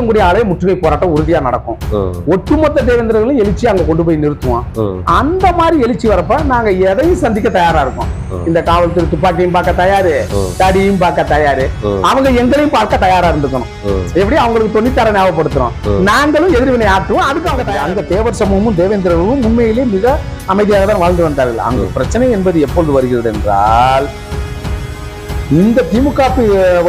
இருக்கக்கூடிய ஆலய முற்றுகை போராட்டம் உறுதியா நடக்கும் ஒட்டுமொத்த தேவேந்திரர்களும் எழுச்சி அங்க கொண்டு போய் நிறுத்துவோம் அந்த மாதிரி எழுச்சி வரப்ப நாங்க எதையும் சந்திக்க தயாரா இருக்கோம். இந்த காவல்துறை துப்பாக்கியும் பார்க்க தயாரு. தடியும் பார்க்க தயாரு. அவங்க எங்களையும் பார்க்க தயாரா இருந்துக்கணும். எப்படி அவங்களுக்கு தொண்ணூத்தாறு ஞாபகப்படுத்துறோம். நாங்களும் எதிர்வினை ஆற்றுவோம் அதுக்கு அவங்க. அங்க தேவர் சமூகமும் தேவேந்திரர்களும் உண்மையிலே மிக அமைதியாக தான் வாழ்ந்து வந்தார்கள் அங்கு பிரச்சனை என்பது எப்பொழுது வருகிறது என்றால் இந்த திமுக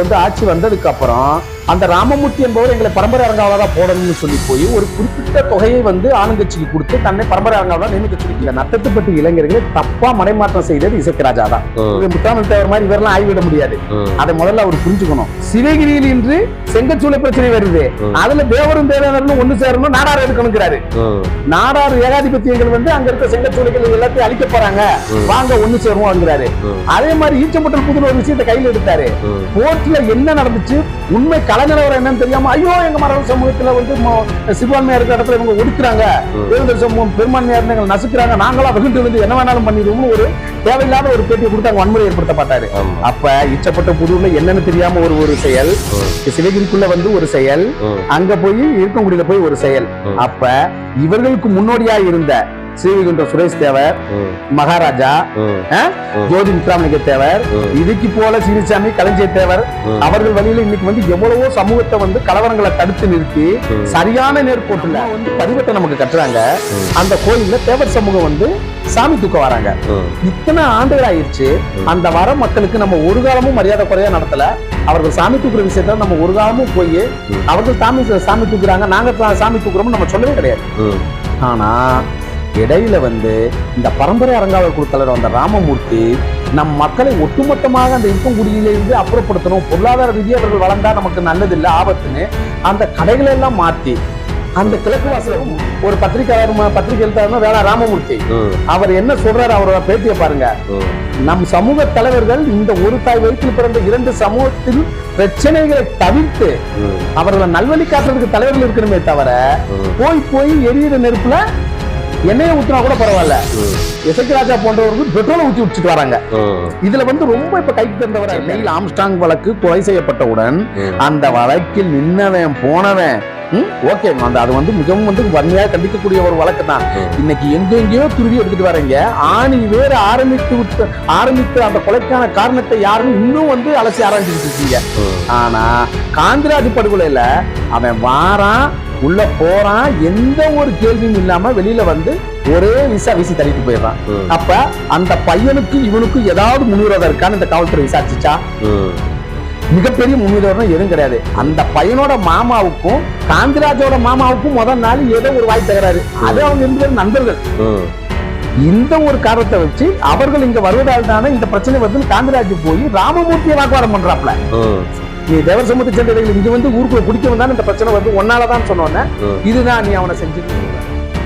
வந்து ஆட்சி வந்ததுக்கு அப்புறம் அந்த ராமமூர்த்தி என்பவர் எங்களை பரம்பரை அரங்காவலா போடணும்னு சொல்லி போய் ஒரு குறிப்பிட்ட தொகையை வந்து ஆளுங்கட்சிக்கு கொடுத்து தன்னை பரம்பரை அரங்காவலா நியமிக்க சொல்லி நட்டத்துப்பட்டு இளைஞர்களை தப்பா மடைமாற்றம் செய்தது இசைக்கராஜா தான் முத்தாமல் தேவர் மாதிரி இவரெல்லாம் ஆய்விட முடியாது. அதை முதல்ல அவர் புரிஞ்சுக்கணும். சிவகிரியில் இன்று செங்கச்சூளை பிரச்சனை வருது. அதுல தேவரும் தேவேந்திரனும் ஒண்ணு சேரணும் நாடார் எடுக்கணுங்கிறாரு நாடார் ஏகாதிபத்தியங்கள் வந்து அங்க இருக்க செங்கச்சூளைகள் எல்லாத்தையும் அழிக்க போறாங்க. வாங்க ஒண்ணு சேருவோம்ங்கிறாரு ம், அதே மாதிரி ஈச்சம்பட்டல் புதுல ஒரு விஷயத்தை கையில் எடுத்தாரு. கோர்ட்ல என்ன நடந்துச்சு? உண்மை கல நிலவரம் என்னன்னு தெரியாம ஐயோ எங்க மரபு சமூகத்துல வந்து சிறுபான்மையா இருக்கிற இடத்துல இவங்க ஒடுக்குறாங்க. தேவேந்திர சமூகம் பெரும்பான்மையா இருந்தவங்க நசுக்குறாங்க நாங்களா வெகுண்டு வந்து என்ன வேணாலும் பண்ணிடுவோம்னு ஒரு தேவையில்லாத ஒரு பேட்டியை கொடுத்து அங்க வன்முறை ஏற்படுத்த பார்த்தாரு ஆமா. அப்ப இச்சப்பட்ட புதூர்ல என்னன்னு தெரியாம ஒரு ஒரு செயல் சிவகிரிக்குள்ள வந்து ஒரு செயல் அங்க போய் இருக்கங்குடியில போய் ஒரு செயல். அப்ப இவர்களுக்கு முன்னோடியா இருந்த ஸ்ரீவிகுண்ட சுரேஷ் தேவர் மகாராஜா. ஜோதி முத்துராமலிங்க தேவர். இதுக்கு போல சிறுசாமி கலைஞர் தேவர். அவர்கள் வழியில இன்னைக்கு வந்து எவ்வளவோ சமூகத்தை வந்து கலவரங்களை தடுத்து நிறுத்தி. சரியான நேர்கோட்டுல வந்து பதிவத்தை நமக்கு கட்டுறாங்க. அந்த கோயில்ல தேவர் சமூகம் வந்து சாமி தூக்க வராங்க இத்தனை ஆண்டுகள் ஆயிடுச்சு. அந்த வர மக்களுக்கு நம்ம ஒரு காலமும் மரியாதை குறையா நடத்தல அவர்கள் சாமி தூக்குற விஷயத்துல நம்ம ஒரு காலமும் போய். அவர்கள் சாமி சாமி தூக்குறாங்க நாங்க சாமி தூக்குறோம்னு நம்ம சொல்லவே கிடையாது ஆனா இடையில வந்து இந்த பரம்பரை அரங்காவல் தலைவர் வந்த ராமமூர்த்தி நம் மக்களை ஒட்டுமொத்தமாக அந்த இருக்கங்குடியிலிருந்து அப்புறப்படுத்தணும் பொருளாதார ரீதியாக அவர்கள் வளர்ந்தா நமக்கு நல்லது இல்லை ஆபத்துன்னு அந்த கடைகளை எல்லாம் மாத்தி அந்த கிழக்கு வாசலும் ஒரு பத்திரிகையாளர் பத்திரிகை எழுத்தாளர் வேளா ராமமூர்த்தி. அவர் என்ன சொல்றாரு அவரோட பேட்டியை பாருங்க. நம் சமூக தலைவர்கள் இந்த ஒரு தாய் வயிற்றில் பிறந்த இரண்டு சமூகத்தில் பிரச்சனைகளை தவிர்த்து அவர்களை நல்வழி காட்டுறதுக்கு தலைவர்கள் இருக்கணுமே தவிர போய் போய் எரியிற நெருப்புல எண்ணெயை ஊத்துனா கூட பரவாயில்ல. எசக்கு ராஜா போன்றவர்கள் பெட்ரோலை ஊத்தி விட்டுட்டு வராங்க. இதுல வந்து ரொம்ப இப்ப கைக்கு தந்தவர நெயில் ஆம்ஸ்டாங் வழக்கு கொலை செய்யப்பட்டவுடன். அந்த வழக்கில் நின்னவன் போனவன் ஓகே அந்த அது வந்து மிகவும் வந்து வன்மையாக கண்டிக்கக்கூடிய ஒரு வழக்கு தான். இன்னைக்கு எங்கெங்கேயோ துருவி எடுத்துட்டு வரீங்க. ஆணி வேறு ஆரம்பித்து விட்டு ஆரம்பித்து அந்த கொலைக்கான காரணத்தை யாருன்னு இன்னும் வந்து அலசி ஆராய்ச்சிட்டு இருக்கீங்க. ஆனா காந்திராஜ் படுகொலையில அவன் வாரான் உள்ள போறான் எந்த ஒரு கேள்வியும் இல்லாம வெளியில வந்து ஒரே விசா வீசி தள்ளிட்டு போயிடுறான். அப்ப அந்த பையனுக்கு இவனுக்கு ஏதாவது முன்னுரிமை இருக்கான்னு இந்த காவல்துறை விசாரிச்சுச்சா? மிகப்பெரிய முன்னுரிமை எதுவும் கிடையாது. அந்த பையனோட மாமாவுக்கும் காந்திராஜோட மாமாவுக்கும் முதல் நாள் ஏதோ ஒரு வாய் தகராறு. அது அவங்க ரெண்டு பேரும் நண்பர்கள் இந்த ஒரு காரணத்தை வச்சு அவர்கள் இங்க வருவதால் தானே இந்த பிரச்சனை வந்து காந்திராஜ் போய் ராமமூர்த்தியை வாக்குவாதம் பண்றாப்ல. நீ தேவர் சமூகத்தை சேர்ந்தவர்கள் இங்க வந்து ஊருக்குள்ள குடிக்க வந்தான்னு இந்த பிரச்சனை வந்து ஒன்னாலதான் சொன்னோன்னே. இதுதான் நீ அவனை செஞ்சு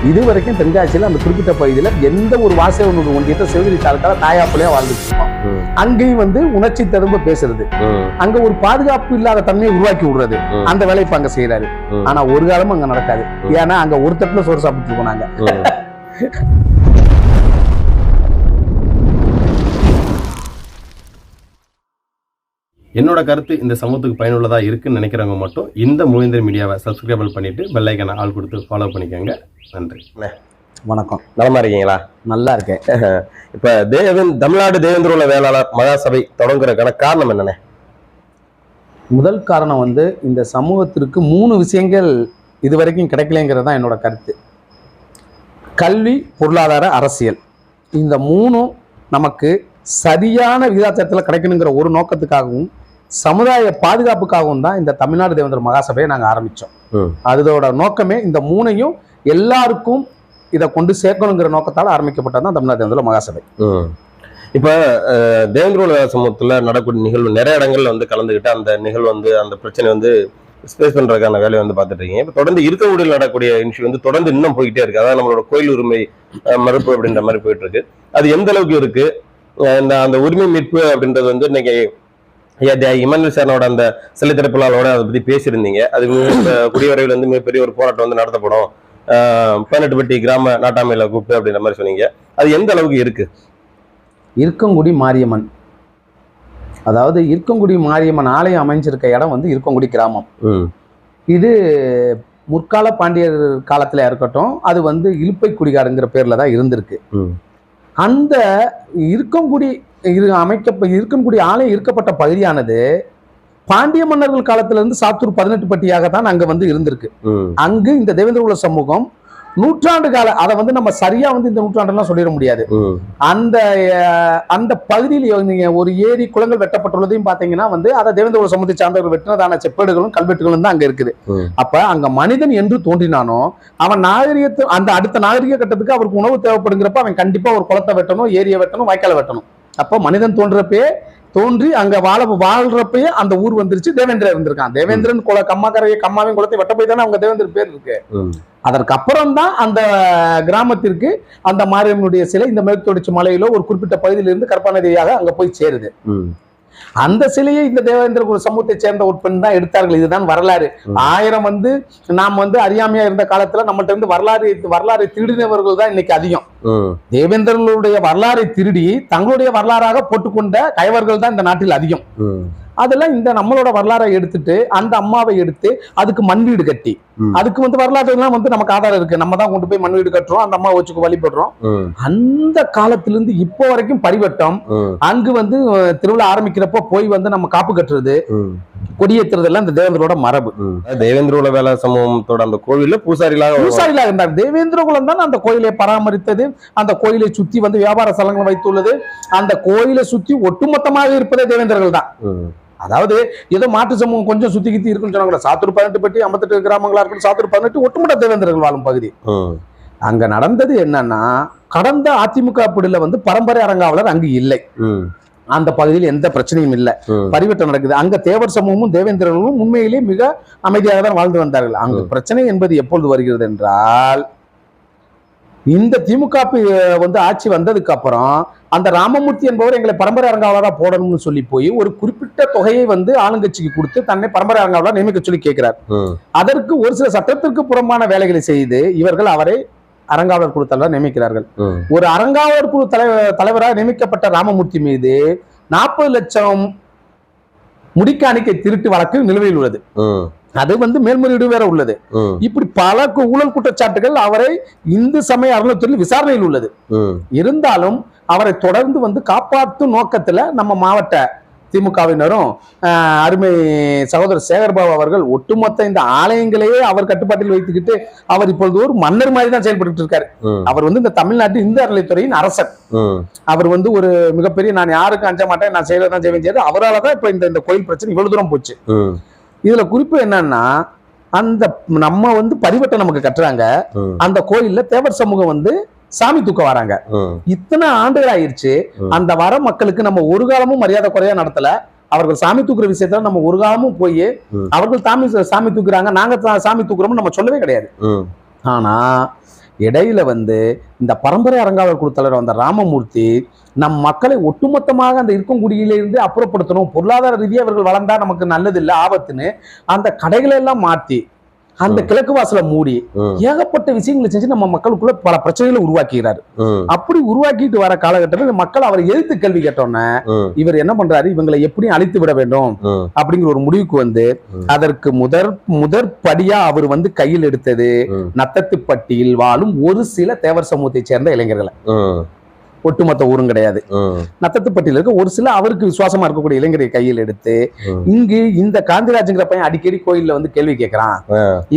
இது வரைக்கும் தென்காசியில அந்த குறிப்பிட்ட பகுதியில எந்த ஒரு வாசகனோட ஒன்றியத்தை சிவகிரி தாலுக்கால தாயாப்புலையா வாழ்ந்துட்டு இருக்கோம். அங்கேயும் வந்து உணர்ச்சி தரும்ப பேசுறது. அங்க ஒரு பாதுகாப்பு இல்லாத தன்மையை உருவாக்கி விடுறது. அந்த வேலையை இப்ப அங்க செய்யறாரு. ஆனா ஒரு காலமும் அங்க நடக்காது. ஏன்னா அங்க ஒரு தட்டுல சோறு சாப்பிட்டு இருக்கோம் நாங்க. என்னோட கருத்து இந்த சமூகத்துக்கு பயனுள்ளதா இருக்குன்னு நினைக்கிறவங்க மட்டும் இந்த மூவேந்தர் மீடியாவை சப்ஸ்கிரைபிள் பண்ணிட்டு பெல் ஐக்கனை ஆள் கொடுத்து ஃபாலோ பண்ணிக்கோங்க. நன்றி. வணக்கம். நலமா இருக்கீங்களா? நல்லா இருக்கேன். இப்ப தேவன் தமிழ்நாடு தேவேந்திரோல வேளாளர் மகாசபை தொடங்குறதுக்கான காரணம் என்னண்ணே? முதல் காரணம் வந்து இந்த சமூகத்திற்கு மூணு விஷயங்கள் இது வரைக்கும் கிடைக்கலங்கிறது தான் என்னோட கருத்து. கல்வி பொருளாதார அரசியல். இந்த மூணும் நமக்கு சரியான விகிதாச்சாரத்தில் கிடைக்கணுங்கிற ஒரு நோக்கத்துக்காகவும் சமுதாய பாதுகாப்புக்காகவும் தான் இந்த தமிழ்நாடு தேவேந்திர மகாசபையை நாங்கள் ஆரம்பித்தோம். அதோட நோக்கமே இந்த மூணையும் எல்லாருக்கும் இதை கொண்டு சேர்க்கணுங்கிற நோக்கத்தால் ஆரம்பிக்கப்பட்டது தான் தமிழ்நாடு தேவேந்திர மகாசபை. இப்ப அஹ், தேவேந்திரோல சமூகத்துல நடக்கூடிய நிகழ்வு நிறைய இடங்கள்ல வந்து கலந்துக்கிட்டு அந்த நிகழ்வு வந்து அந்த பிரச்சனை வந்து ஸ்பேஸ் பண்றதுக்கான வேலையை வந்து பார்த்துட்டு இருக்கீங்க. இப்ப தொடர்ந்து இருக்கக்கூடிய நடக்கக்கூடிய இஷ்யூ வந்து தொடர்ந்து இன்னும் போயிட்டே இருக்கு. அதாவது நம்மளோட கோயில் உரிமை மறுப்பு அப்படின்ற மாதிரி போயிட்டு இருக்கு. அது எந்த அளவுக்கு இருக்கு? இந்த அந்த உரிமை மீட்பு அப்படின்றது வந்து இன்னைக்கு இமானுவேல் சாரோட அந்த சிலை திறப்புலாளோட அதை பத்தி பேசியிருந்தீங்க. அது குடிவரைவில் வந்து மிகப்பெரிய ஒரு போராட்டம் வந்து நடத்தப்படும். அஹ், பதினெட்டுப்பட்டி கிராம நாட்டாமையில கூப்பிட்டு அப்படின்ற மாதிரி சொன்னீங்க. அது எந்த அளவுக்கு இருக்கு? இருக்கங்குடி மாரியம்மன். அதாவது இருக்கங்குடி மாரியம்மன் ஆலயம் அமைஞ்சிருக்க இடம் வந்து இருக்கங்குடி கிராமம். ம். இது முற்கால பாண்டியர் காலத்துல இருக்கட்டும் அது வந்து இலுப்பை குடிகாடுங்கிற பேர்ல தான் இருந்திருக்கு. அந்த இருக்கங்குடி இரு அமைக்க இருக்கன்குடி ஆலயம் இருக்கப்பட்ட பகுதியானது பாண்டிய மன்னர்கள் காலத்துல இருந்து சாத்தூர் பதினெட்டு பட்டியாக தான் அங்க வந்து இருந்திருக்கு. அங்கு இந்த தேவேந்திரகுல சமூகம் நூற்றாண்டு கால அதை வந்து நம்ம சரியா வந்து இந்த நூற்றாண்டுலாம் சொல்லிட முடியாது. அந்த அந்த பகுதியில் நீங்க ஒரு ஏரி குளங்கள் வெட்டப்பட்டுள்ளதையும் பாத்தீங்கன்னா வந்து அதை தேவேந்திரகுல சமூகத்தை சார்ந்தவர்கள் வெட்டினதான செப்பேடுகளும் கல்வெட்டுகளும் தான் அங்க இருக்குது. அப்ப அங்க மனிதன் என்று தோன்றினானோ அவன் நாகரிகத்து அந்த அடுத்த நாகரிக கட்டத்துக்கு அவருக்கு உணவு தேவைப்படுங்கிறப்ப அவன் கண்டிப்பா ஒரு குளத்தை வெட்டணும் ஏரியை வெட்டணும் வாய்க்காலை வெட்டணும். அப்போ மனிதன் தோன்றப்பயே தோன்றி அங்க வாழ வாழ்றப்பயே அந்த ஊர் வந்துருச்சு. தேவேந்திரன் இருந்திருக்கான் தேவேந்திரன் குல கம்மாக்கரையை கம்மாவின் குளத்தை வெட்ட போய் தானே அவங்க தேவேந்திரன் பேர் இருக்கு. ம். அதற்கு அப்புறம் தான் அந்த கிராமத்திற்கு அந்த மாரியம்மனுடைய சிலை இந்த மேற்கு தொடர்ச்சி மலையிலோ ஒரு குறிப்பிட்ட பகுதியிலிருந்து கற்பநதியாக அங்க போய் சேருது. அந்த சிலையை இந்த தேவேந்திர குல சமூகத்தை சேர்ந்த ஒரு பெண் தான் எடுத்தார்கள். இதுதான் வரலாறு. ஆயிரம் வந்து நாம் வந்து அறியாமையா இருந்த காலத்துல நம்மள்ட்ட இருந்து வரலாறு வரலாறை திருடினவர்கள் தான் இன்னைக்கு அதிகம். தேவேந்திரர்களுடைய வரலாறை திருடி தங்களுடைய வரலாறாக போட்டுக்கொண்ட கயவர்கள் தான் இந்த நாட்டில் அதிகம். அதெல்லாம் இந்த நம்மளோட வரலாறை எடுத்துட்டு அந்த அம்மாவை எடுத்து அதுக்கு மண் வீடு கட்டி. அதுக்கு வந்து வரலாறு எல்லாம் வந்து நமக்கு ஆதாரம் இருக்கு. நம்ம தான் கொண்டு போய் மண் வீடு கட்டுறோம் அந்த அம்மா வச்சுக்கு வழிபடுறோம். அந்த காலத்திலிருந்து இப்போ வரைக்கும் பரிவட்டம் அங்கு வந்து திருவிழா ஆரம்பிக்கிறப்போ போய் வந்து நம்ம காப்பு கட்டுறது. ம் கொடியேற்றுறது எல்லாம் இந்த தேவேந்திரோட மரபு. தேவேந்திர வேலை சமூகத்தோட அந்த கோவில்ல பூசாரிகளாக. பூசாரிலாக இருந்தார் தேவேந்திர குலம் தான் அந்த கோயிலை பராமரித்தது அந்த கோயிலை சுத்தி வந்து வியாபார ஸ்தலங்கள் வைத்துள்ளது அந்த கோயிலை சுத்தி ஒட்டுமொத்தமாக இருப்பதே தேவேந்திரர்கள் தான். அதாவது ஏதோ மாட்டு சமூகம் கொஞ்சம் சுத்தி கித்தி இருக்குன்னு சொன்னாங்க. சாத்தூர் பதினெட்டு பட்டி ஐம்பத்தெட்டு கிராமங்களா இருக்கட்டும் சாத்தூர் பதினெட்டு ஒட்டுமொத்த தேவேந்திரர்கள் வாழும் பகுதி. அங்க நடந்தது என்னன்னா கடந்த அதிமுக பிடில வந்து பரம்பரை அரங்காவலர் அங்கு இல்லை. அந்த பகுதியில் எந்த பிரச்சனையும் இல்லை. பரிவட்டம் நடக்குது. அங்க தேவர் சமூகமும் தேவேந்திரர்களும் உண்மையிலே மிக அமைதியாக தான் வாழ்ந்து வந்தார்கள். அங்கு. பிரச்சனை என்பது எப்பொழுது வருகிறது என்றால் இந்த திமுக வந்து ஆட்சி வந்ததுக்கு அப்புறம் அந்த ராமமூர்த்தி என்பவர் எங்களை பரம்பரை அரங்காவலரா போடணும்னு சொல்லி போய் ஒரு குறிப்பிட்ட தொகையை வந்து ஆளுங்கட்சிக்கு கொடுத்து தன்னை பரம்பரை அரங்காவலர் நியமிக்க சொல்லி கேட்கிறார். அதற்கு ஒரு சில சட்டத்திற்கு புறம்பான வேலைகளை செய்து இவர்கள் அவரை அரங்காவலர் குழு தலைவர் நியமிக்கிறார்கள். ஒரு அறங்காவலர் குழு தலைவர் தலைவராக நியமிக்கப்பட்ட ராமமூர்த்தி மீது நாற்பது லட்சம் முடிக்காணிக்கை திருட்டு வழக்கு நிலுவையில் உள்ளது. அது வந்து மேல்முறையீடு வேற உள்ளது. இப்படி பல ஊழல் குற்றச்சாட்டுகள் அவரை இந்து சமய அறநிலையத்துறையில் விசாரணையில் உள்ளது. இருந்தாலும் அவரை தொடர்ந்து வந்து காப்பாற்றும் நோக்கத்துல நம்ம மாவட்ட திமுகவினரும் அருமை சகோதரர் சேகர்பாபு அவர்கள் ஒட்டுமொத்த இந்த ஆலயங்களையே அவர் கட்டுப்பாட்டில் வைத்துக்கிட்டு அவர் இப்பொழுது ஒரு மன்னர் மாதிரி தான் செயல்பட்டு இருக்காரு. அவர் வந்து இந்த தமிழ்நாட்டு இந்து அறநிலைத்துறையின் அரசர் ம் அவர் வந்து ஒரு மிகப்பெரிய நான் யாருக்கும் அஞ்ச மாட்டேன் நான் செய்யறதான் செய்வேன் செய்யாது அவரால் தான் இப்ப இந்த இந்த கோயில் பிரச்சனை இவ்வளவு தூரம் போச்சு. இதுல குறிப்பு என்னன்னா அந்த நம்ம வந்து பரிவட்டம் நமக்கு கட்டுறாங்க. அந்த கோயில்ல தேவர் சமூகம் வந்து சாமி தூக்க வராங்க. இத்தனை ஆண்டுகள் ஆயிருச்சு. ம். அந்த வர மக்களுக்கு நம்ம ஒரு காலமும் மரியாதை குறையா நடத்தல. அவர்கள் சாமி தூக்குற விஷயத்துல நம்ம ஒரு காலமும் போய். அவர்கள் சாமி சாமி தூக்குறாங்க. நாங்க சாமி தூக்குறோம்னு நம்ம சொல்லவே கிடையாது. ஆனா இடையில வந்து இந்த பரம்பரை அரங்காவலர் குழு தலைவர் வந்த ராமமூர்த்தி நம் மக்களை ஒட்டுமொத்தமாக அந்த இருக்கங்குடியிலிருந்து அப்புறப்படுத்தணும். பொருளாதார ரீதியா இவர்கள் வளர்ந்தா நமக்கு நல்லது இல்லை ஆபத்துன்னு அந்த கடைகளை எல்லாம் மாத்தி அந்த கிழக்கு வாசலை மூடி ஏகப்பட்ட விஷயங்களை செஞ்சு நம்ம மக்களுக்குள்ள பல பிரச்சனைகளை உருவாக்குகிறார். ம் அப்படி உருவாக்கிட்டு வர காலகட்டத்தில் மக்கள் அவர் எதிர்த்து கேள்வி கேட்டோன்னே இவர் என்ன பண்றாரு? இவங்களை எப்படி அழித்து விட வேண்டும் அப்படிங்கிற ஒரு முடிவுக்கு வந்து. அதற்கு முதற் முதற் படியா அவர் வந்து கையில் எடுத்தது நத்தத்துப்பட்டியில் வாழும் ஒரு சில தேவர் சமூகத்தை சேர்ந்த இளைஞர்களை. ஒட்டுமொத்த ஊரும் கிடையாது. நத்தத்துப்பட்டியில் இருக்க. ஒரு சில அவருக்கு விசுவாசமா இருக்கக்கூடிய இளைஞரை கையில் எடுத்து. இங்கு இந்த காந்திராஜுங்கிற பையன் அடிக்கடி கோயில்ல வந்து கேள்வி கேட்கறான்.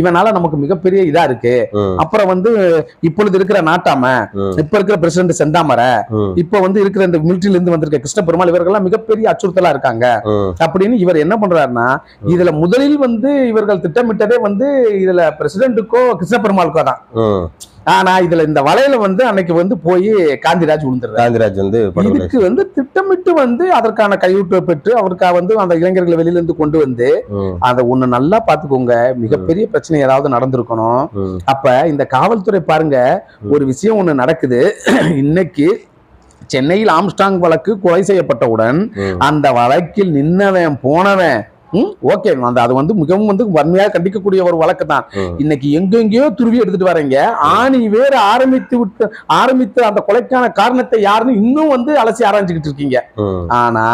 இவனால நமக்கு மிகப்பெரிய இதா இருக்கு. அப்புறம் வந்து இப்பொழுது இருக்கிற நாட்டாம இப்ப இருக்கிற பிரசிடண்ட் செந்தாமரை இப்ப வந்து இருக்கிற இந்த மிலிட்டரியில இருந்து வந்திருக்க கிருஷ்ண பெருமாள் இவர்கள்லாம் மிகப்பெரிய அச்சுறுத்தலா இருக்காங்க. அப்படின்னு இவர் என்ன பண்றாருன்னா இதுல முதலில் வந்து இவர்கள் திட்டமிட்டதே வந்து இதுல பிரசிடென்ட்டுக்கோ கிருஷ்ண பெருமாளுக்கோ தான். ஆனா இதுல இந்த வலையில வந்து அன்னைக்கு வந்து போய் காந்திராஜ் விழுந்துடுறாரு. காந்திராஜ் வந்து இதுக்கு வந்து திட்டமிட்டு வந்து அதற்கான கையூட்டு பெற்று அவருக்காக வந்து அந்த இளைஞர்களை வெளியில இருந்து கொண்டு வந்து அதை ஒண்ணு நல்லா பாத்துக்கோங்க மிகப்பெரிய பிரச்சனை ஏதாவது நடந்திருக்கணும். அப்ப இந்த காவல்துறை பாருங்க ஒரு விஷயம் ஒண்ணு நடக்குது. இன்னைக்கு சென்னையில் ஆம்ஸ்டாங் வழக்கு கொலை செய்யப்பட்டவுடன் அந்த வழக்கில் நின்னவன் போனவன் ம்? ஓகே அந்த அது வந்து மிகவும் வந்து வன்மையாக கண்டிக்கக்கூடிய ஒரு வழக்கு தான். இன்னைக்கு எங்கெங்கேயோ துருவி எடுத்துட்டு வரீங்க. ஆணி வேறு ஆரம்பித்து விட்டு ஆரம்பித்து அந்த கொலைக்கான காரணத்தை யாருன்னு இன்னும் வந்து அலசி ஆராய்ஞ்சுக்கிட்டு இருக்கீங்க. ஆனா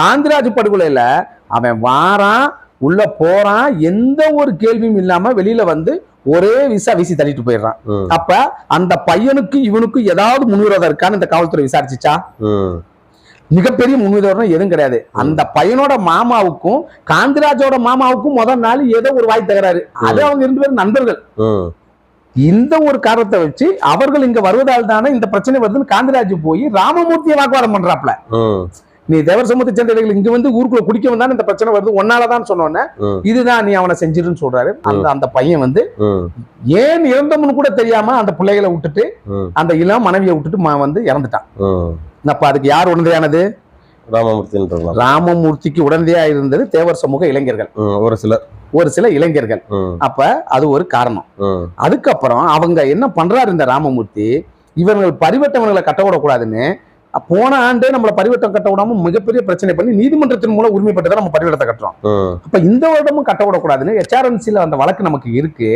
காந்திராஜ் படுகொலையில அவன் வாரான் உள்ள போறான் எந்த ஒரு கேள்வியும் இல்லாம வெளியில வந்து ஒரே விசா வீசி தள்ளிட்டு போயிடுறான். அப்ப அந்த பையனுக்கு இவனுக்கு ஏதாவது முன்விரோதம் இருக்கான்னு இந்த காவல்துறை விசாரிச்சுச்சா? மிகப்பெரிய முன்விரோதம் எதுவும் கிடையாது. அந்த பையனோட மாமாவுக்கும் காந்திராஜோட மாமாவுக்கும் முதல் நாள் ஏதோ ஒரு வாய் தகராறு. அது அவங்க ரெண்டு பேரும் நண்பர்கள். இந்த ஒரு காரணத்தை வச்சு அவர்கள் இங்க வருவதால் தானே இந்த பிரச்சனை வருதுன்னு காந்திராஜ் போய் ராமமூர்த்தியை வாக்குவாதம் பண்றாப்ல. நீ தேவர் சமூகத்தை சேர்ந்தவர்கள் இங்க வந்து ஊருக்குள்ள குடிக்க வந்தானே இந்த பிரச்சனை வருது. ஒன்னாலதான் சொன்னோன்னே இதுதான் நீ அவனை செஞ்சிருன்னு சொல்றாரு. அந்த அந்த பையன் வந்து ஏன் இறந்தவனு கூட தெரியாம அந்த பிள்ளைகளை விட்டுட்டு அந்த இளம் மனைவியை விட்டுட்டு வந்து இறந்துட்டான். அப்ப அதுக்கு யார் உடந்தையானது? ராமமூர்த்தின்றலாம். ராமமூர்த்திக்கு உடந்தையா இருந்தது தேவர் சமூக இளைஞர்கள். ஒரு சிலர் ஒரு சில இளைஞர்கள். அப்ப அது ஒரு காரணம். அதுக்கப்புறம் அவங்க என்ன பண்றாரு இந்த ராமமூர்த்தி? இவர்கள் பரிவட்டவர்களை கட்ட விடக்கூடாதுன்னு போன ஆண்டே நம்மள பரிவட்டம் கட்ட விடாம மிகப்பெரிய பிரச்சனை பண்ணி நீதிமன்றத்தின் மூலம் உரிமைப்பட்டு தான் நம்ம பரிவட்டத்தை கட்டுறோம். அப்ப இந்த வருடமும் கட்ட விடக்கூடாதுன்னு ஹெச்ஆர்என்சில அந்த வழக்கு நமக்கு இருக்கு.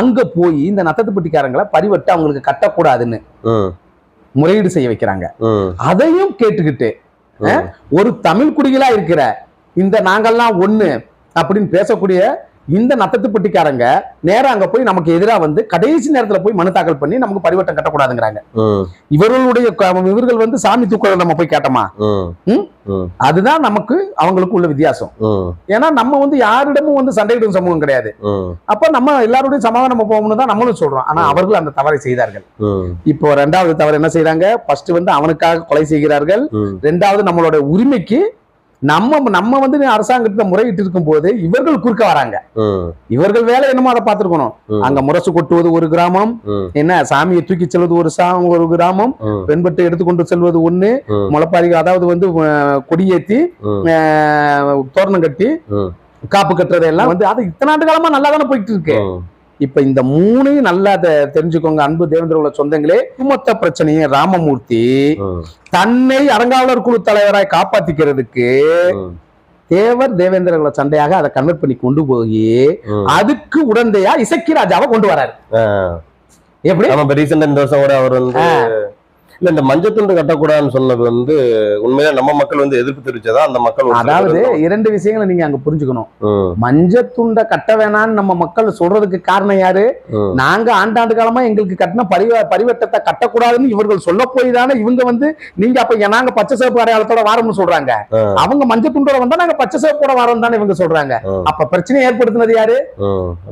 அங்க போய் இந்த நத்தத்துப்பட்டிக்காரங்களை பரிவட்டு அவங்களுக்கு கட்டக்கூடாதுன்னு முறையீடு செய்ய வைக்கிறாங்க. அதையும் கேட்டுக்கிட்டு ஒரு தமிழ் குடிகளா இருக்கிற இந்த நாங்கெல்லாம் ஒண்ணு அப்படின்னு பேசக்கூடிய இந்த நத்தத்துப்பட்டிக்காரங்க நேரா அங்க போய் நமக்கு எதிரா வந்து கடைசி நேரத்துல போய் மனு தாக்கல் பண்ணி நமக்கு பரிவட்டம் கட்டக்கூடாதுங்கிறாங்க. இவர்களுடைய இவர்கள் வந்து சாமி தூக்க நம்ம போய் கேட்டோமா? அதுதான் நமக்கு அவங்களுக்கு உள்ள வித்தியாசம். ஏன்னா நம்ம வந்து யாரிடமும் வந்து சண்டையிடும் சமூகம் கிடையாது. அப்ப நம்ம எல்லாரோடையும் சமாதானம் போகணும்னு தான் நம்மளும் சொல்றோம். ஆனா அவர்கள் அந்த தவறை செய்தார்கள். இப்போ ரெண்டாவது தவறு என்ன செய்றாங்க? ஃபர்ஸ்ட் வந்து அவனுக்காக கொலை செய்கிறார்கள். ரெண்டாவது நம்மளோட உரிமைக்கு நம்ம நம்ம வந்து அரசாங்கத்தை முறையிட்டு இருக்கும் போது இவர்கள் குறுக்க வராங்க. இவர்கள் வேலை என்னமோ அதை பார்த்திருக்கணும். அங்க முரசு கொட்டுவது ஒரு கிராமம் என்ன சாமியை தூக்கி செல்வது ஒரு சா ஒரு கிராமம் பெண்பட்டு எடுத்துக்கொண்டு செல்வது ஒண்ணு ம், முளைப்பாரிகள் அதாவது வந்து கொடியேத்தி தோரணம் கட்டி காப்பு கட்டுறது எல்லாம் வந்து அது இத்தனை ஆண்டு காலமா நல்லா தானே போயிட்டு இருக்கு. இப்ப இந்த மூணையும் நல்லா தெரிஞ்சுக்கோங்க அன்பு தேவேந்திர உள்ள சொந்தங்களே. குமத்த பிரச்சனையை ராமமூர்த்தி தன்னை அறங்காவலர் குழு தலைவராய் காப்பாத்திக்கிறதுக்கு தேவர் தேவேந்திர குல சண்டையாக அதை கன்வெர்ட் பண்ணி கொண்டு போய். அதுக்கு உடந்தையா இசக்கி ராஜாவை கொண்டு வராரு. எப்படி? இந்த வருஷம் அவர் வந்து இல்ல இந்த மஞ்சத்துண்டு கட்டக்கூடாதுன்னு சொன்னது வந்து உண்மையில நம்ம மக்கள் வந்து எதிர்ப்பு தெரிவிச்சதா? அந்த மக்கள் அதாவது இரண்டு விஷயங்களை நீங்க அங்க புரிஞ்சுக்கணும். ம், மஞ்சத்துண்டை கட்ட வேணாம்னு நம்ம மக்கள் சொல்றதுக்கு காரணம் யாரு? நாங்க ஆண்டாண்டு காலமா எங்களுக்கு கட்டின பரிவ பரிவட்டத்தை கட்டக்கூடாதுன்னு இவர்கள் சொல்ல போய் தானே இவங்க வந்து நீங்க அப்ப நாங்க பச்சை சிவப்பு அடையாளத்தோட வாரம்னு சொல்றாங்க. அவங்க மஞ்சள் துண்டோட வந்தா நாங்க பச்சை சிவப்போட வாரம் தானே இவங்க சொல்றாங்க. அப்ப பிரச்சனை ஏற்படுத்தினது யாரு?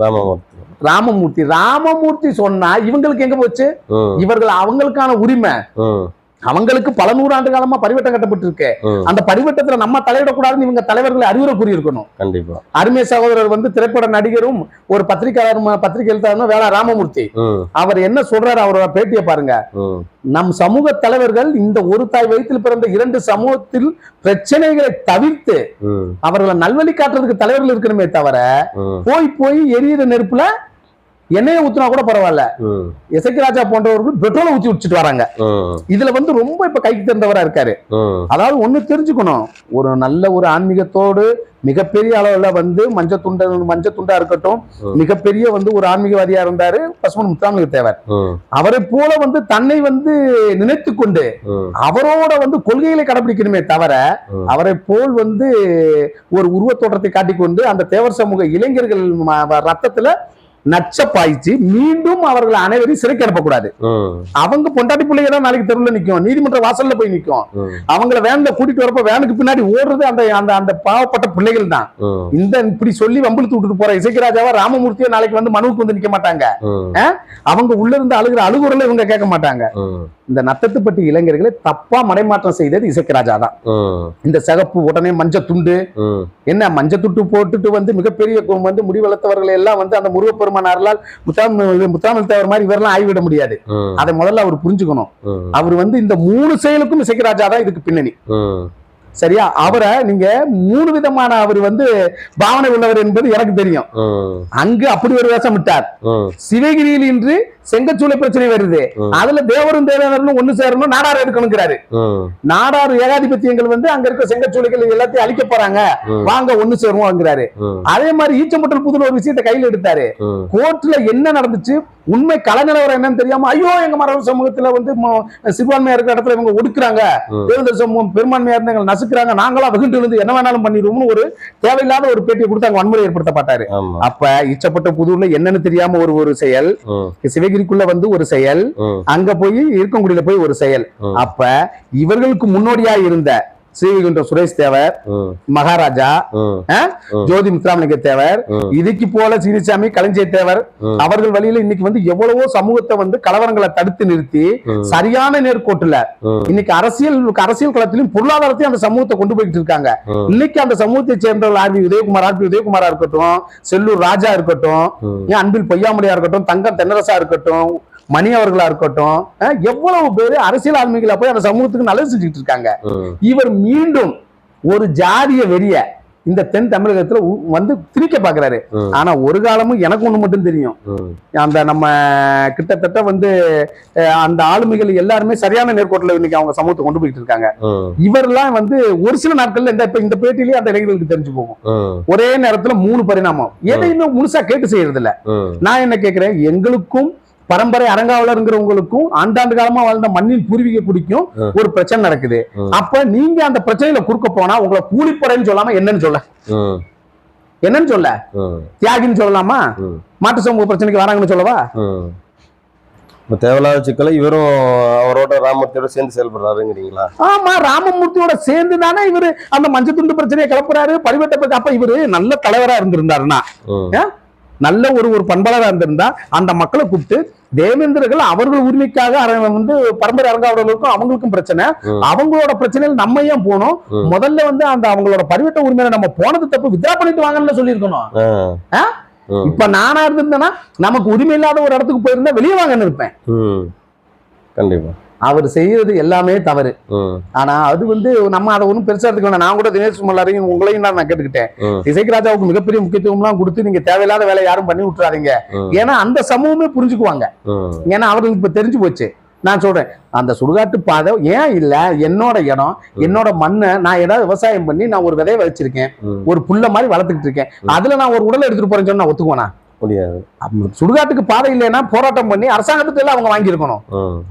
ராமமூர்த்தி ராமமூர்த்தி ராமமூர்த்தி சொன்னா இவங்களுக்கு எங்க போச்சு? இவர்கள் அவங்களுக்கான உரிமை. அவங்களுக்கு பல நூறாண்டு காலமா பரிவட்டம் கட்டப்பட்டு இருக்கு அந்த பரிவட்டத்துல நம்ம தலையிடக்கூடாதுன்னு இவங்க தலைவர்களை அறிவுரை கூறியிருக்கணும். கண்டிப்பா. அருமை சகோதரர் வந்து திரைப்பட நடிகரும் ஒரு பத்திரிகையாளரும் பத்திரிகை எழுத்தாளரும் வேளா ராமமூர்த்தி. அவர் என்ன சொல்றாரு அவரோட பேட்டியை பாருங்க. நம் சமூக தலைவர்கள் இந்த ஒரு தாய் வயிற்றில் பிறந்த இரண்டு சமூகத்தில் பிரச்சனைகளை தவிர்த்து அவர்களை நல்வழி காட்டுறதுக்கு தலைவர்கள் இருக்கணுமே தவிர போய் போய் எரியிற நெருப்புல எண்ணெயை ஊத்துனா கூட பரவாயில்ல. எசக்கி ராஜா போன்றவர்கள் பெட்ரோலை ஊத்தி வச்சுட்டு வராங்க. இதுல வந்து ரொம்ப இப்ப கைக்கு தெரிந்தவரா இருக்காரு. அதாவது ஒண்ணு தெரிஞ்சுக்கணும். ஒரு நல்ல ஒரு ஆன்மீகத்தோடு மிகப்பெரிய அளவுல வந்து மஞ்சள் துண்ட மஞ்சள் துண்டா இருக்கட்டும். மிகப்பெரிய வந்து ஒரு ஆன்மீகவாதியா இருந்தாரு பசுமன் முத்தாமிக தேவர். அவரை போல வந்து தன்னை வந்து நினைத்து கொண்டு அவரோட வந்து கொள்கைகளை கடைபிடிக்கணுமே தவிர. அவரை போல் வந்து ஒரு உருவத்தோற்றத்தை காட்டிக்கொண்டு அந்த தேவர் சமூக இளைஞர்கள் ரத்தத்துல நச்ச பாய்ச்சி மீண்டும் அவர்களை அனைவரையும் சிறைக்கு அனுப்பக்கூடாது. அவங்க பொண்டாட்டி பிள்ளைங்க தான் நாளைக்கு தெருவில் நிக்கும். நீதிமன்ற வாசல்ல போய் நிக்கும். ம், அவங்கள வேன்ல கூட்டிட்டு வரப்ப வேனுக்கு பின்னாடி ஓடுறது அந்த அந்த அந்த பாவப்பட்ட பிள்ளைகள் தான். இந்த இப்படி சொல்லி வம்பிழுத்து விட்டுட்டு போற இசைக்கராஜாவா ராமமூர்த்தியோ நாளைக்கு வந்து மனுவுக்கு வந்து நிக்க மாட்டாங்க. அவங்க உள்ள இருந்து அழுகிற அழுகுறல இவங்க கேட்க மாட்டாங்க. இந்த நத்தத்துப்பட்டி இளைஞர்களை தப்பா மடைமாற்றம் செய்தது இசைக்கராஜா தான் இந்த சிகப்பு உடனே மஞ்ச துண்டு. என்ன மஞ்ச துட்டு போட்டுட்டு வந்து மிகப்பெரிய வந்து முடி வளர்த்தவர்களை எல்லாம் வந்து அந்த முருகப்பெருமான் அருளால் முத்தாமல் முத்தாமல் தேவர் மாதிரி இவரெல்லாம் ஆய்விட முடியாது. அதை முதல்ல அவர் புரிஞ்சுக்கணும். அவர் வந்து இந்த மூணு செயலுக்கும் இசைக்கராஜா தான் இதுக்கு பின்னணி. சரியா? அவரை நீங்க மூணு விதமான அவர் வந்து பாவனை உள்ளவர் என்பது எனக்கு தெரியும். அங்கு அப்படி ஒரு வேஷம் விட்டார் சிவகிரியில் இன்று செங்கச்சூளை பிரச்சனை வருது. அதுல தேவரும் தேவேந்திரனும் ஒண்ணு சேரணும் நாடார் எடுக்கணுங்கிறாரு. நாடார் ஏகாதிபத்தியங்கள் வந்து அங்க இருக்க செங்கச்சூளைகள் எல்லாத்தையும் அழிக்க போறாங்க. வாங்க ஒண்ணு சேருவோங்கிறாரு ம், அதே மாதிரி ஈச்சம்பட்டல் புதுல ஒரு விஷயத்தை கையில எடுத்தாரு. கோர்ட்ல என்ன நடந்துச்சு? உண்மை கல நிலவரம் என்னன்னு தெரியாம ஐயோ எங்க மரபு சமூகத்துல வந்து சிறுபான்மையா இருக்கிற இடத்துல இவங்க ஒடுக்குறாங்க. ம். தேவேந்திர சமூகம் பெரும்பான்மையா இருந்தாங்க நசுக்கு நசுக்கிறாங்க நாங்களா வெகுண்டு விழுந்து என்ன வேணாலும் பண்ணிடுவோம்னு ஒரு தேவையில்லாத ஒரு பேட்டியை கொடுத்து அங்க வன்முறை ஏற்படுத்தப்பட்டாரு. அப்ப இச்சப்பட்ட புதூர்ல என்னன்னு தெரியாம ஒரு ஒரு செயல் சிவகிரிக்குள்ள வந்து ஒரு செயல் அங்க போய் இருக்கங்குடியில போய் ஒரு செயல். அப்ப இவர்களுக்கு முன்னோடியா இருந்த ஸ்ரீவிகுண்ட சுரேஷ் தேவர் மகாராஜா. ஜோதி முத்துராமலிங்க தேவர். இதுக்கு போல சீனிசாமி களஞ்சிய தேவர். அவர்கள் வழியில இன்னைக்கு வந்து எவ்வளவோ சமூகத்தை வந்து கலவரங்களை தடுத்து நிறுத்தி. சரியான நேர்கோட்டுல இன்னைக்கு அரசியல் அரசியல் களத்திலும் பொருளாதாரத்தையும் அந்த சமூகத்தை கொண்டு போயிட்டு இருக்காங்க. இன்னைக்கு அந்த சமூகத்தை சேர்ந்தவர்கள் ஆர்வி உதயகுமார் ஆர்பி உதயகுமாரா இருக்கட்டும் செல்லூர் ராஜா இருக்கட்டும் அன்பில் பொய்யாமொழியா இருக்கட்டும் தங்கம் தென்னரசா இருக்கட்டும் மணி அவர்களா இருக்கட்டும் எவ்வளவு பேரு அரசியல் ஆளுமைகளா போய் அந்த சமூகத்துக்கு நல்லது செஞ்சுட்டு இருக்காங்க. இவர் மீண்டும் ஒரு ஜாதிய வெறிய இந்த தென் தமிழகத்துல வந்து திணிக்க பாக்குறாரு. ஆனா ஒரு காலமும் எனக்கு ஒண்ணு மட்டும் தெரியும். அந்த நம்ம கிட்டத்தட்ட வந்து அந்த ஆளுமைகள் எல்லாருமே சரியான நேர்கோட்டில் இன்னைக்கு அவங்க சமூகத்தை கொண்டு போயிட்டு இருக்காங்க. இவரெல்லாம் வந்து ஒரு சில நாட்கள்ல இந்த இந்த பேட்டிலேயே அந்த இளைஞர்களுக்கு தெரிஞ்சு போகும். ஒரே நேரத்துல மூணு பரிணாமம். எதையுமே முழுசா கேட்டு செய்யறது இல்ல நான் என்ன கேக்குறேன்? எங்களுக்கும் பரம்பரை அரங்காவலருங்கிறவங்களுக்கும் ஆண்டாண்டு காலமா வாழ்ந்த மண்ணின் பூர்வீக குடிக்கும். ஒரு பிரச்சனை நடக்குது. அப்ப நீங்க அந்த பிரச்சனையில குறுக்க போனா உங்களை கூலிப்படைன்னு சொல்லாம என்னன்னு சொல்ல. என்னன்னு சொல்ல? தியாகின்னு சொல்லலாமா. மாட்டு சமூக பிரச்சனைக்கு வராங்கன்னு சொல்லவா? தேவையில்லாத சிக்கலை இவரும் அவரோட ராமத்தோட சேர்ந்து செயல்படுறாருங்கிறீங்களா? ஆமா ராமமூர்த்தியோட சேர்ந்து தானே இவரு அந்த மஞ்சள் துண்டு பிரச்சனையை கிளப்புறாரு பரிவட்ட அப்ப இவரு நல்ல தலைவரா இருந்திருந்தாருன்னா நல்ல ஒரு ஒரு பண்பாளரா இருந்திருந்தா அந்த மக்களை கூப்பிட்டு தேவேந்திரர்கள் அவர்கள் உரிமைக்காக வந்து பரம்பரை அரங்காவலர்களுக்கும் அவங்களுக்கும் பிரச்சனை. அவங்களோட பிரச்சனையில் நம்ம ஏன் போனோம். முதல்ல வந்து அந்த அவங்களோட பரிவட்ட உரிமையில நம்ம போனது தப்பு. வித்ரா பண்ணிட்டு வாங்கன்னு சொல்லியிருக்கணும். இப்ப நானா இருந்திருந்தேன்னா நமக்கு உரிமை இல்லாத ஒரு இடத்துக்கு போயிருந்தா வெளியே வாங்கன்னு இருப்பேன். கண்டிப்பா. அவர் செய்யறது எல்லாமே தவறு. ஆனா அது வந்து நம்ம அதை ஒன்றும் பெருசா எடுத்துக்க வேண்டாம். நான் கூட தினேஷ் மல்லாரையும் உங்களையும் நான் கேட்டுக்கிட்டேன். இசைக்கு ராஜாவுக்கு மிகப்பெரிய முக்கியத்துவம்லாம் கொடுத்து நீங்க தேவையில்லாத வேலை யாரும் பண்ணி விட்டுறாதீங்க. ஏன்னா அந்த சமூகமே புரிஞ்சுக்குவாங்க. ஏன்னா அவர்களுக்கு இப்ப தெரிஞ்சு போச்சு. நான் சொல்றேன் அந்த சுடுகாட்டு பாதை ஏன் இல்ல? என்னோட இடம் என்னோட மண்ணை நான் ஏதாவது விவசாயம் பண்ணி நான் ஒரு விதைய வச்சிருக்கேன் ம். ஒரு புல்ல மாதிரி வளர்த்துக்கிட்டு இருக்கேன். அதுல நான் ஒரு உடலை எடுத்துட்டு போறேன்னு சொன்னா நான் ஒத்துக்குவேனா? முடியாது சுடுகாட்டுக்கு பாதை இல்லைன்னா போராட்டம் பண்ணி அரசாங்கத்துக்கு எல்லாம் அவங்க வாங்கியிருக்கணும்.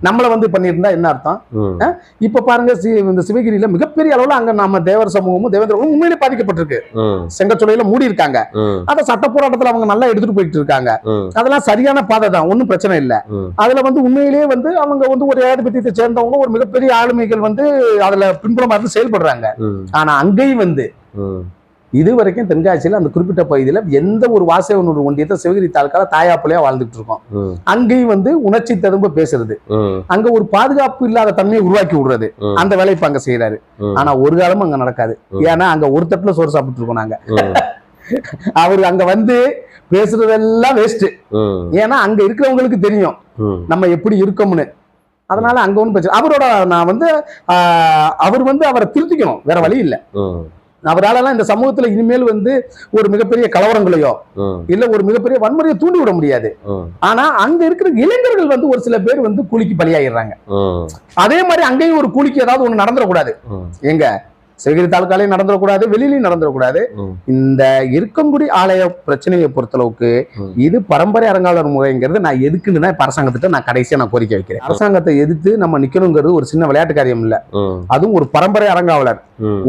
நம்மள வந்து பண்ணியிருந்தா என்ன அர்த்தம்? இப்ப பாருங்க இந்த சிவகிரியில மிகப்பெரிய அளவுல அங்க நம்ம தேவர் சமூகமும் தேவேந்திரமும் உண்மையிலே பாதிக்கப்பட்டிருக்கு. செங்கச்சொலையில மூடி இருக்காங்க. ம், அந்த சட்ட போராட்டத்துல அவங்க நல்லா எடுத்துட்டு போயிட்டு இருக்காங்க. அதெல்லாம் சரியான பாதை தான் ஒன்றும் பிரச்சனை இல்ல. அதுல வந்து உண்மையிலேயே வந்து அவங்க வந்து ஒரு ஏகாதிபத்தியத்தை சேர்ந்தவங்க ஒரு மிகப்பெரிய ஆளுமைகள் வந்து அதுல பின்புலமா இருந்து செயல்படுறாங்க. ஆனா அங்கேயும் வந்து இது வரைக்கும் தென்காசியில அந்த குறிப்பிட்ட பகுதியில எந்த ஒரு வாசகனூர் ஒன்றியத்தை சிவகிரி தாலுக்கால தாயாப்பிள்ளையா வாழ்ந்துட்டு இருக்கோம். அங்கேயும் வந்து உணர்ச்சி ததும்ப பேசுறது. அங்க ஒரு பாதுகாப்பு இல்லாத தன்மையை உருவாக்கி விடுறது. அந்த வேலையை இப்ப அங்க செய்யறாரு. ஆனா ஒரு காலமும் அங்க நடக்காது. ஏன்னா அங்க ஒரு தட்டுல சோறு சாப்பிட்டு இருக்கோம் நாங்க. அவர் அங்க வந்து பேசுறதெல்லாம் வேஸ்ட் ஏன்னா அங்க இருக்கிறவங்களுக்கு தெரியும். நம்ம எப்படி இருக்கோம்னு. அதனால அங்க ஒன்றும் பிரச்சனை அவரோட நான் வந்து அவர் வந்து அவரை திருத்திக்கணும். வேற வழி இல்ல. அவராலலாம் இந்த சமூகத்துல இனிமேல் வந்து ஒரு மிகப்பெரிய கலவரங்களையோ இல்ல ஒரு மிகப்பெரிய வன்முறையை தூண்டி விட முடியாது. ஆனா அங்க இருக்கிற இளைஞர்கள் வந்து ஒரு சில பேர் வந்து கூலிக்கு பலியாயிடுறாங்க. அதே மாதிரி அங்கேயும் ஒரு கூலிக்கு ஏதாவது ஒண்ணு நடந்துடக்கூடாது. எங்க? சிவகிரி தாலுக்காலையும் நடந்துடக்கூடாது வெளியிலையும் நடந்துடக்கூடாது. இந்த இருக்கங்குடி ஆலய பிரச்சனையை பொறுத்தளவுக்கு. இது பரம்பரை அரங்காவலர் முறைங்கிறது நான் எதுக்குன்னு தான் இப்ப அரசாங்கத்திட்ட நான் கடைசியா நான் கோரிக்கை வைக்கிறேன். அரசாங்கத்தை எதிர்த்து நம்ம நிக்கணுங்கிறது ஒரு சின்ன விளையாட்டு காரியம் இல்ல. அதுவும் ஒரு பரம்பரை அரங்காவலர்.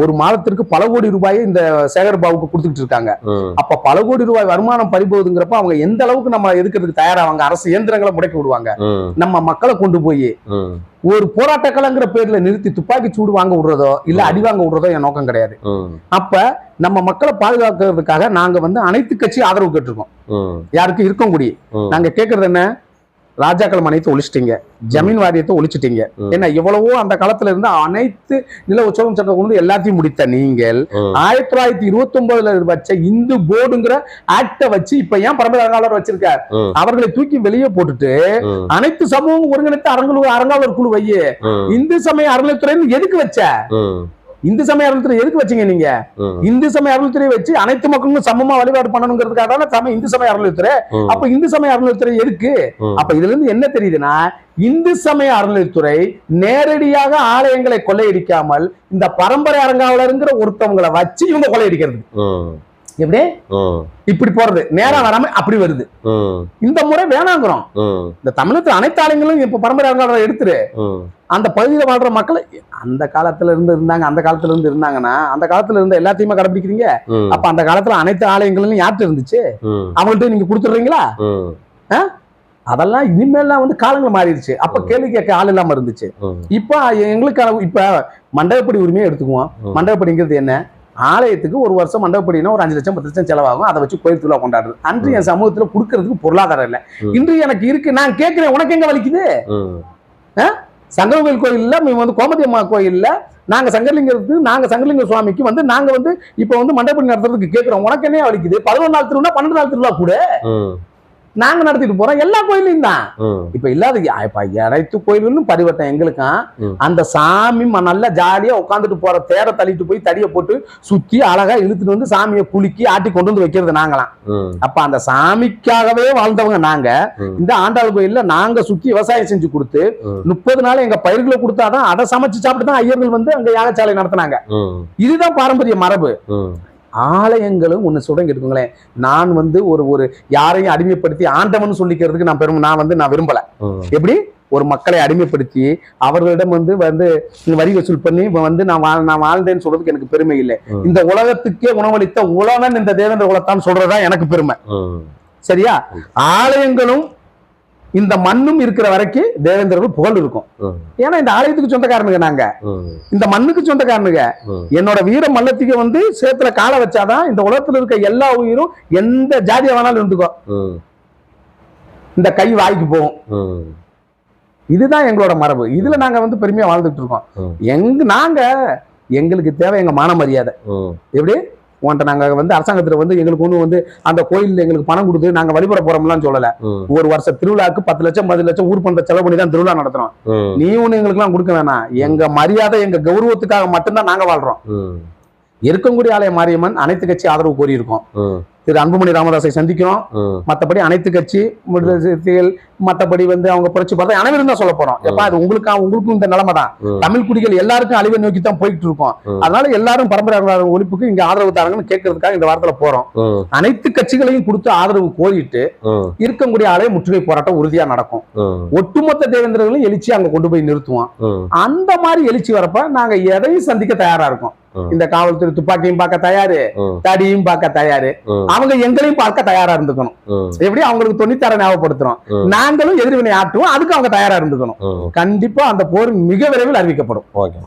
ஒரு மாதத்திற்கு பல கோடி ரூபாயை இந்த சேகர் பாபுக்கு கொடுத்துட்டு இருக்காங்க. அப்ப பல கோடி ரூபாய் வருமானம் பறிபோகுதுங்கிறப்ப அவங்க எந்த அளவுக்கு நம்ம எதுக்கிறதுக்கு தயாராவாங்க அரசு இயந்திரங்களை முடக்கி விடுவாங்க. நம்ம மக்களை கொண்டு போய் ஒரு போராட்ட கலங்கிற பேர்ல நிறுத்தி துப்பாக்கி சூடு வாங்க விடுறதோ இல்ல அடி வாங்க விடுறதோ என் நோக்கம் கிடையாது. அப்ப நம்ம மக்களை பாதுகாக்கிறதுக்காக நாங்க வந்து அனைத்து கட்சி ஆதரவு கேட்டிருக்கோம். ம், யாருக்கு இருக்கங்குடி ம். நாங்க கேக்குறது என்ன? ராஜாக்கள் மனையத்தை ஒழிச்சிட்டீங்க. ஜமீன் வாரியத்தை ஒழிச்சிட்டீங்க. ம். என்ன எவ்வளவோ அந்த காலத்துல இருந்து அனைத்து நில உற்சவம் சட்டம் கொண்டு எல்லாத்தையும் முடித்த நீங்கள் ஆயிரத்தி தொள்ளாயிரத்தி இருபத்தி ஒன்பதுல வச்ச இந்து போர்டுங்கிற ஆக்ட வச்சு இப்ப ஏன் பரம்பரை அரங்காவலர் வச்சிருக்கார்? அவர்களை தூக்கி வெளியே போட்டுட்டு அனைத்து சமூகம் ஒருங்கிணைத்து அரங்கு அரங்காவலர் குழு வையே. இந்து சமய அறநிலைத்துறைன்னு எதுக்கு வச்ச? இந்து சமய அறநிலைத்துறை எதுக்கு வச்சீங்க நீங்க? இந்து சமய அறநிலைத்துறை வச்சு அனைத்து மக்களுக்கும் சமமா வழிபாடு பண்ணணுங்கிறதுக்காக தானே சமய இந்து சமய அறநிலைத்துறை ம், அப்ப இந்து சமய அறநிலைத்துறை எதுக்கு. அப்ப இதுல இருந்து என்ன தெரியுதுன்னா இந்து சமய அறநிலைத்துறை நேரடியாக ஆலயங்களை கொள்ளையடிக்காமல் இந்த பரம்பரை அரங்காவலருங்கிற ஒருத்தவங்களை வச்சு இவங்க கொள்ளையடிக்கிறது. எப்படி? இப்படி போறது. நேரா வராம அப்படி வருது. இந்த முறை வேணாங்கிறோம். இந்த தமிழகத்துல அனைத்து ஆலயங்களும் இப்ப பரம்பரை அரங்காவலரை எடுத்துரு. அந்த பகுதியில் வாழ்ற மக்கள் அந்த காலத்துல இருந்து இருந்தாங்க அந்த காலத்துல இருந்து இருந்தாங்கன்னா அந்த காலத்துல இருந்த எல்லாத்தையுமே கடைபிடிக்கிறீங்க அப்ப அந்த காலத்துல அனைத்து ஆலயங்களும் யார்கிட்ட இருந்துச்சு? அவங்கள்ட்ட நீங்க கொடுத்துடுறீங்களா? அதெல்லாம் இனிமேல்லாம் வந்து காலங்கள் மாறிடுச்சு. அப்ப. கேள்வி கேட்க ஆள் இல்லாம இருந்துச்சு. இப்ப எங்களுக்கு இப்ப மண்டபப்படி உரிமையை எடுத்துக்குவோம். மண்டபப்படிங்கிறது என்ன? ஆலயத்துக்கு ஒரு வருஷம் மண்டபப்படினா ஒரு அஞ்சு லட்சம் பத்து லட்சம் செலவாகும். அதை வச்சு கோயில் திருவிழா கொண்டாடுறது. அன்று என் சமூகத்துல கொடுக்கறதுக்கு பொருளாதாரம் இல்லை. இன்று எனக்கு இருக்கு. நான் கேட்கிறேன். உனக்கு எங்க வலிக்குது? ம், கோயிலில் கோயில்ல வந்து கோமதி அம்மா கோயில்ல நாங்க சங்கரலிங்கத்துக்கு நாங்க சங்கரலிங்க சுவாமிக்கு வந்து நாங்க வந்து இப்ப வந்து மண்டபம் நடத்துறதுக்கு கேட்குறோம் உனக்கு என்ன வலிக்குது? பதினொன்று நாள் திருவிழா பன்னெண்டு நாள் திருவிழா கூட? நாங்க நடத்திட்டு போறோம். எல்லா கோயிலையும் தான். இப்ப இல்லாத இப்ப அனைத்து கோயில்களும் பரிவட்டம் எங்களுக்கும். அந்த சாமி நல்லா ஜாலியா உட்காந்துட்டு போற தேரை தள்ளிட்டு போய் தடியை போட்டு சுத்தி அழகா இழுத்துட்டு வந்து சாமியை குலுக்கி ஆட்டி கொண்டு வந்து வைக்கிறது நாங்களாம். அப்ப அந்த சாமிக்காகவே வாழ்ந்தவங்க நாங்க. இந்த ஆண்டாள் கோயில்ல நாங்க சுத்தி விவசாயம் செஞ்சு கொடுத்து. முப்பது நாள் எங்க பயிர்களை கொடுத்தாதான் அதை சமைச்சு சாப்பிட்டு தான் ஐயர்கள் வந்து அங்க யாகசாலை நடத்துனாங்க. இதுதான் பாரம்பரிய மரபு. ஆலயங்களும் சொல்றேன் கேட்டுக்கோங்களேன். நான் வந்து ஒரு ஒரு யாரையும் அடிமைப்படுத்தி ஆண்டவன் சொல்லிக்கிறதுக்கு நான் பெரும் நான் வந்து நான் விரும்பல. எப்படி? ஒரு மக்களை அடிமைப்படுத்தி அவர்களிடம் வந்து வந்து வரி வசூல் பண்ணி வந்து நான் நான் வாழ்ந்தேன்னு சொல்றதுக்கு எனக்கு பெருமை இல்லை. இந்த உலகத்துக்கே உணவளித்த உலகன் இந்த தேவேந்திர குலத்தான் சொல்றதா எனக்கு பெருமை. சரியா? ஆலயங்களும் இந்த மண்ணும் இருக்கிற வரைக்கும் தேவேந்திரர்கள் புகழ் இருக்கும். ஏன்னா இந்த ஆலயத்துக்கு சொந்தக்காரனுங்க நாங்க. இந்த மண்ணுக்கு சொந்தக்காரனுங்க. என்னோட வீர மல்லத்துக்கு வந்து சேத்துல காலை வச்சாதான் இந்த உலகத்துல இருக்க எல்லா உயிரும் எந்த ஜாதியா வேணாலும் இருந்துக்கோ ம், இந்த கை வாய்க்கு போகும். இதுதான் எங்களோட மரபு. இதுல நாங்க வந்து பெருமையா வாழ்ந்துட்டு இருக்கோம். எங்க நாங்க எங்களுக்கு தேவை எங்க மான மரியாதை. எப்படி? உன்கிட்ட நாங்க வந்து அரசாங்கத்துல வந்து எங்களுக்கு ஒண்ணு வந்து அந்த கோயில்ல எங்களுக்கு பணம் கொடுத்து நாங்க வழிபட போறோம்லாம் சொல்லல. ஒரு வருஷம் திருவிழாக்கு பத்து லட்சம் பதினஞ்சு லட்சம் ஊர் பண்ற செலவு பண்ணி தான் திருவிழா நடத்துறோம். நீ ஒண்ணு எங்களுக்கு எல்லாம் கொடுக்க வேணாம். எங்க மரியாதை எங்க கௌரவத்துக்காக மட்டும்தான் நாங்க வாழ்றோம். ம், இருக்கங்குடி ஆலய மாரியம்மன் அனைத்து கட்சி ஆதரவு கோரி இருக்கோம் ம், திரு அன்புமணி ராமதாஸை சந்திக்கிறோம். ம், மத்தபடி அனைத்து கட்சி மத்தபடி வந்து அவங்க புரட்சி பார்த்தா அனைவரும் தான் சொல்ல போறோம். எப்பா அது உங்களுக்கு உங்களுக்கும் இந்த நிலைமை தான். தமிழ் குடிகள் எல்லாருக்கும் அழிவை நோக்கி தான் போயிட்டு இருக்கோம். அதனால எல்லாரும் பரம்பரை ஒழிப்புக்கு இங்க ஆதரவு தாரங்கன்னு கேட்கறதுக்காக இந்த வாரத்துல போறோம். அனைத்து கட்சிகளையும் கொடுத்து ஆதரவு கோரிட்டு இருக்கக்கூடிய ஆலய முற்றுகை போராட்டம் உறுதியா நடக்கும். ஒட்டுமொத்த தேவேந்திரர்களும் எழுச்சி அங்க கொண்டு போய் நிறுத்துவோம். அந்த மாதிரி எழுச்சி வரப்ப நாங்க எதையும் சந்திக்க தயாரா இருக்கோம். இந்த காவல்துறை துப்பாக்கியும் பார்க்க தயாரு தடியும் பார்க்க தயாரு. அவங்க எங்களையும் பார்க்க தயாரா இருந்துக்கணும். எப்படி? அவங்களுக்கு தொண்ணூத்தாறு ஞாபகப்படுத்துறோம். நாங்களும் எதிர்வினை ஆற்றுவோம் அதுக்கு அவங்க தயாரா இருந்துக்கணும். கண்டிப்பா அந்த போர் மிக விரைவில் அறிவிக்கப்படும். ஓகே.